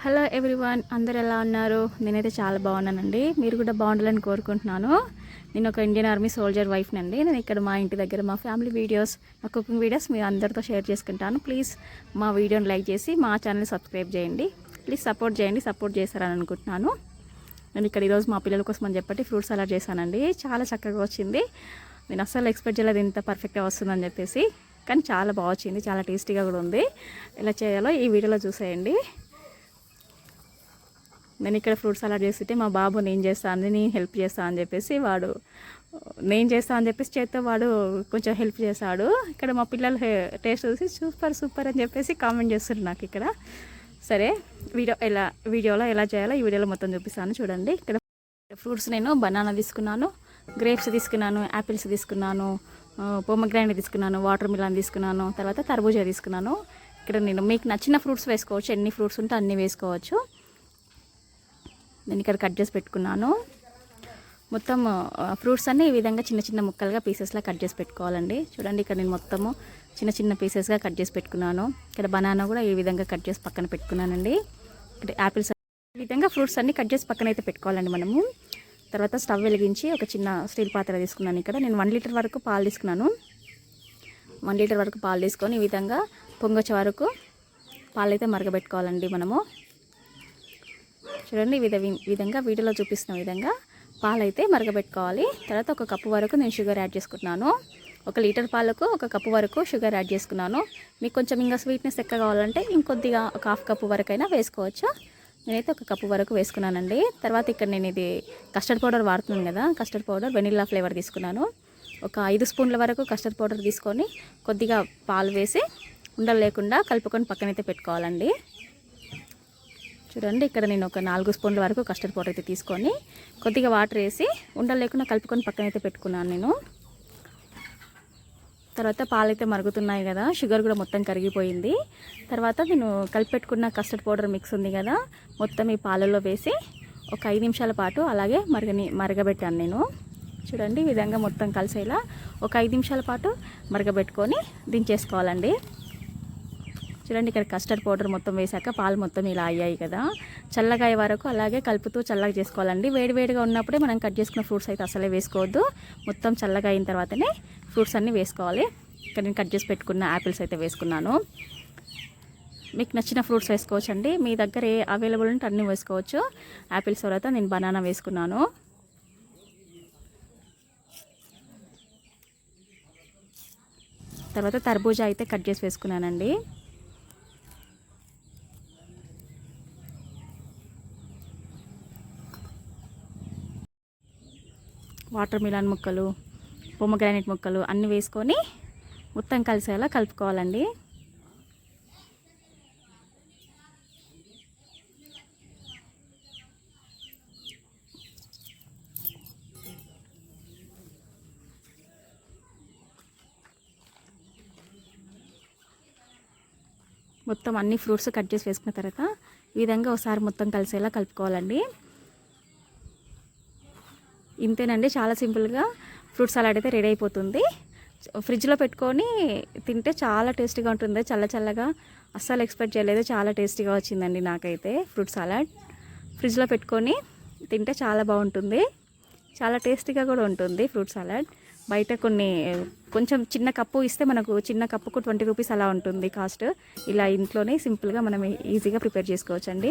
Hello everyone అందరు ఎలా ఉన్నారు? నేనైతే చాలా బాగున్నానండి. మీరు కూడా బాగుండాలని కోరుకుంటున్నాను. నేను ఒక ఇండియన్ ఆర్మీ సోల్జర్ వైఫ్ని అండి నేను ఇక్కడ మా ఇంటి దగ్గర మా ఫ్యామిలీ వీడియోస్ మా కుకింగ్ వీడియోస్ మీ అందరితో షేర్ చేసుకుంటాను. ప్లీజ్ మా వీడియోని లైక్ చేసి మా ఛానల్ని సబ్స్క్రైబ్ చేయండి. ప్లీజ్ సపోర్ట్ చేయండి సపోర్ట్ చేస్తారని అనుకుంటున్నాను. నేను ఇక్కడ ఈరోజు మా పిల్లల కోసం అని చెప్పి ఫ్రూట్స్ అలా చేశానండి. చాలా చక్కగా వచ్చింది. నేను అస్సలు ఎక్స్పెక్ట్ చేయలేదు ఇంత పర్ఫెక్ట్గా వస్తుందని చెప్పేసి. కానీ చాలా బాగా వచ్చింది. చాలా టేస్టీగా కూడా ఉంది. ఎలా చేయాలో ఈ వీడియోలో చూసేయండి. నేను ఇక్కడ ఫ్రూట్స్ సలాడ్ చేస్తుంటే మా బాబు నేను చేస్తాను నేను హెల్ప్ చేస్తాను అని చెప్పేసి వాడు నేను చేస్తాను అని చెప్పేసి చేత్తో వాడు కొంచెం హెల్ప్ చేశాడు. ఇక్కడ మా పిల్లలు టేస్ట్ చూసి సూపర్ సూపర్ అని చెప్పేసి కామెంట్ చేస్తారు నాకు ఇక్కడ. సరే వీడియో ఎలా వీడియోలో ఎలా చేయాలో ఈ వీడియోలో మొత్తం చూపిస్తాను. చూడండి ఇక్కడ ఫ్రూట్స్ నేను బనానా తీసుకున్నాను గ్రేప్స్ తీసుకున్నాను యాపిల్స్ తీసుకున్నాను పొమ్మగ్రాండ్ తీసుకున్నాను వాటర్ మిలాన్ తీసుకున్నాను తర్వాత తర్బూజా తీసుకున్నాను. ఇక్కడ నేను మీకు నచ్చిన ఫ్రూట్స్ వేసుకోవచ్చు ఎన్ని ఫ్రూట్స్ ఉంటే అన్నీ వేసుకోవచ్చు. నేను ఇక్కడ కట్ చేసి పెట్టుకున్నాను. మొత్తం ఫ్రూట్స్ అన్నీ ఈ విధంగా చిన్న చిన్న ముక్కలుగా పీసెస్లా కట్ చేసి పెట్టుకోవాలండి. చూడండి ఇక్కడ నేను మొత్తము చిన్న చిన్న పీసెస్గా కట్ చేసి పెట్టుకున్నాను. ఇక్కడ బనానా కూడా ఈ విధంగా కట్ చేసి పక్కన పెట్టుకున్నానండి. ఇక్కడ యాపిల్స్ ఈ విధంగా ఫ్రూట్స్ అన్నీ కట్ చేసి పక్కన అయితే పెట్టుకోవాలండి మనము. తర్వాత స్టవ్ వెలిగించి ఒక చిన్న స్టీల్ పాత్ర తీసుకున్నాను ఇక్కడ. నేను వన్ లీటర్ వరకు పాలు తీసుకున్నాను. వన్ లీటర్ వరకు పాలు తీసుకొని ఈ విధంగా పొంగొచ్చే వరకు పాలు అయితే మరగబెట్టుకోవాలండి మనము. చూడండి విధ విధంగా వీడియోలో చూపిస్తున్న విధంగా పాలైతే మరగబెట్టుకోవాలి. తర్వాత ఒక కప్పు వరకు నేను షుగర్ యాడ్ చేసుకుంటున్నాను ఒక లీటర్ పాలకు ఒక కప్పు వరకు షుగర్ యాడ్ చేసుకున్నాను. మీకు కొంచెం ఇంకా స్వీట్నెస్ ఎక్కువ కావాలంటే ఇంకొద్దిగా ఒక హాఫ్ కప్పు వరకు అయినా వేసుకోవచ్చు. నేనైతే ఒక కప్పు వరకు వేసుకున్నానండి. తర్వాత ఇక్కడ నేను ఇది కస్టర్డ్ పౌడర్ వాడుతున్నాను కదా కస్టర్డ్ పౌడర్ వెనిల్లా ఫ్లేవర్ తీసుకున్నాను. ఒక ఐదు స్పూన్ల వరకు కస్టర్డ్ పౌడర్ తీసుకొని కొద్దిగా పాలు వేసి ఉండలు లేకుండా కలుపుకొని పక్కనైతే పెట్టుకోవాలండి. చూడండి ఇక్కడ నేను ఒక నాలుగు స్పూన్ల వరకు కస్టర్డ్ పౌడర్ అయితే తీసుకొని కొద్దిగా వాటర్ వేసి ఉండలు లేకుండా కలుపుకొని పక్కన అయితే పెట్టుకున్నాను నేను. తర్వాత పాలు అయితే మరుగుతున్నాయి కదా షుగర్ కూడా మొత్తం కరిగిపోయింది. తర్వాత నేను కలిపి పెట్టుకున్న కస్టర్డ్ పౌడర్ మిక్స్ ఉంది కదా మొత్తం ఈ పాలలో వేసి ఒక ఐదు నిమిషాల పాటు అలాగే మరగని మరగబెట్టాను నేను. చూడండి ఈ విధంగా మొత్తం కలిసేలా ఒక ఐదు నిమిషాల పాటు మరగబెట్టుకొని దించేసుకోవాలండి. చూడండి ఇక్కడ కస్టర్డ్ పౌడర్ మొత్తం వేసాక పాలు మొత్తం ఇలా అయ్యాయి కదా. చల్లగా వరకు అలాగే కలుపుతూ చల్లగా చేసుకోవాలండి. వేడివేడిగా ఉన్నప్పుడే మనం కట్ చేసుకున్న ఫ్రూట్స్ అయితే అసలే వేసుకోవద్దు. మొత్తం చల్లగా అయిన తర్వాతనే ఫ్రూట్స్ అన్నీ వేసుకోవాలి. ఇక్కడ నేను కట్ చేసి పెట్టుకున్న యాపిల్స్ అయితే వేసుకున్నాను. మీకు నచ్చిన ఫ్రూట్స్ వేసుకోవచ్చు అండి మీ దగ్గర ఏ అవైలబుల్ ఉంటే అన్నీ వేసుకోవచ్చు. యాపిల్స్ తర్వాత నేను బనానా వేసుకున్నాను. తర్వాత తర్బూజా అయితే కట్ చేసి వేసుకున్నానండి. వాటర్ మిలాన్ ముక్కలు పొమ్మగ్రానైట్ ముక్కలు అన్నీ వేసుకొని మొత్తం కలిసేలా కలుపుకోవాలండి. మొత్తం అన్ని ఫ్రూట్స్ కట్ చేసి వేసుకున్న తర్వాత ఈ విధంగా ఒకసారి మొత్తం కలిసేలా కలుపుకోవాలండి. ఇంతేనండి చాలా సింపుల్గా ఫ్రూట్ సలాడ్ అయితే రెడీ అయిపోతుంది. ఫ్రిడ్జ్లో పెట్టుకొని తింటే చాలా టేస్టీగా ఉంటుంది చల్ల చల్లగా. అస్సలు ఎక్స్పెక్ట్ చేయలేదు చాలా టేస్టీగా వచ్చిందండి నాకైతే ఫ్రూట్ సలాడ్. ఫ్రిడ్జ్లో పెట్టుకొని తింటే చాలా బాగుంటుంది చాలా టేస్టీగా కూడా ఉంటుంది ఫ్రూట్ సలాడ్. బయట కొన్ని కొంచెం చిన్న కప్పు ఇస్తే మనకు చిన్న కప్పుకు ట్వంటీ రూపీస్ అలా ఉంటుంది కాస్ట్. ఇలా ఇంట్లోనే సింపుల్గా మనం ఈజీగా ప్రిపేర్ చేసుకోవచ్చండి.